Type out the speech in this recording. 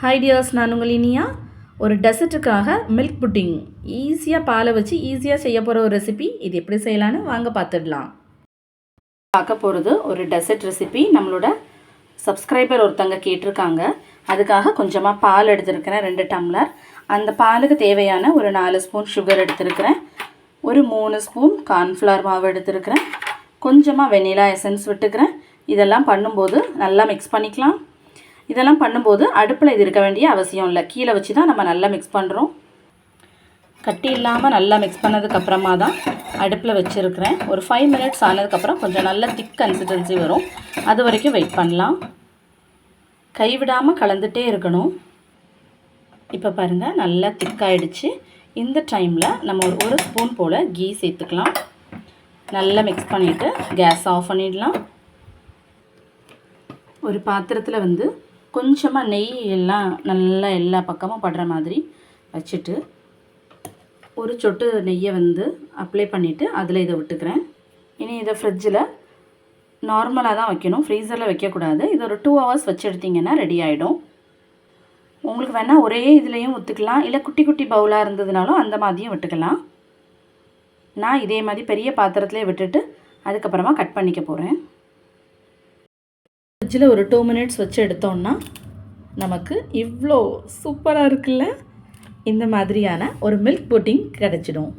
Hi tears நான் உங்கள் இனியா. ஒரு டெசர்ட்டுக்காக மில்க் புட்டிங் ஈஸியாக பாலை வச்சு ஈஸியாக செய்ய போகிற ஒரு ரெசிபி இது எப்படி செய்யலான்னு வாங்க பார்த்துடலாம் பார்க்க போகிறது ஒரு டெசர்ட் ரெசிபி நம்மளோட சப்ஸ்கிரைபர் ஒருத்தங்க கேட்டிருக்காங்க. அதுக்காக கொஞ்சமாக பால் எடுத்திருக்கிறேன் ரெண்டு டம்ளர் அந்த பாலுக்கு தேவையான ஒரு நாலு ஸ்பூன் சுகர் எடுத்திருக்கிறேன். ஒரு மூணு ஸ்பூன் கார்ன்ஃப்ளவர் மாவு எடுத்திருக்கிறேன். கொஞ்சமாக வெனிலா எசன்ஸ் விட்டுக்கிறேன். இதெல்லாம் பண்ணும்போது நல்லா மிக்ஸ் பண்ணிக்கலாம். இதெல்லாம் பண்ணும்போது அடுப்பில் இது இருக்க வேண்டிய அவசியம் இல்லை. கீழே வச்சு தான் நம்ம நல்லா மிக்ஸ் பண்ணுறோம் கட்டி இல்லாமல் நல்லா மிக்ஸ் பண்ணதுக்கப்புறமா தான் அடுப்பில் வச்சுருக்கிறேன். ஒரு ஃபைவ் மினிட்ஸ் ஆனதுக்கப்புறம் கொஞ்சம் நல்ல திக் கன்சிஸ்டன்சி வரும். அது வரைக்கும் வெயிட் பண்ணலாம். கைவிடாமல் கலந்துகிட்டே இருக்கணும். இப்போ பாருங்கள் நல்லா திக்காயிடுச்சு இந்த டைமில் நம்ம ஒரு ஒரு ஸ்பூன் போல் கீ சேர்த்துக்கலாம். நல்லா மிக்ஸ் பண்ணிவிட்டு கேஸ் ஆஃப் பண்ணிடலாம். ஒரு பாத்திரத்தில் வந்து கொஞ்சமாக நெய் எல்லாம் நல்லா எல்லா பக்கமும் படுற மாதிரி வச்சுட்டு ஒரு சொட்டு நெய்யை வந்து அப்ளை பண்ணிவிட்டு அதில் இதை விட்டுக்கிறேன். இனி இதை ஃப்ரிட்ஜில் நார்மலாக தான் வைக்கணும். ஃப்ரீசரில் வைக்கக்கூடாது. இது ஒரு டூ ஹவர்ஸ் வச்சு எடுத்திங்கன்னா ரெடி ஆகிடும் உங்களுக்கு வேணால் ஒரே இதுலேயும் ஊற்றுக்கலாம் இல்லை குட்டி குட்டி பவுலாக இருந்ததுனாலும் அந்த மாதிரியும் விட்டுக்கலாம். நான் இதே மாதிரி பெரிய பாத்திரத்துலேயே விட்டுட்டு அதுக்கப்புறமா கட் பண்ணிக்க போகிறேன் ஃப்ரிட்ஜில் ஒரு டூ மினிட்ஸ் வச்சு எடுத்தோம்னா நமக்கு இவ்வளோ சூப்பராக இருக்குல்ல? இந்த மாதிரியான ஒரு மில்க் புட்டிங் கிடச்சிடும்.